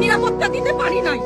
নিরাপত্তা দিতে পারি নাই।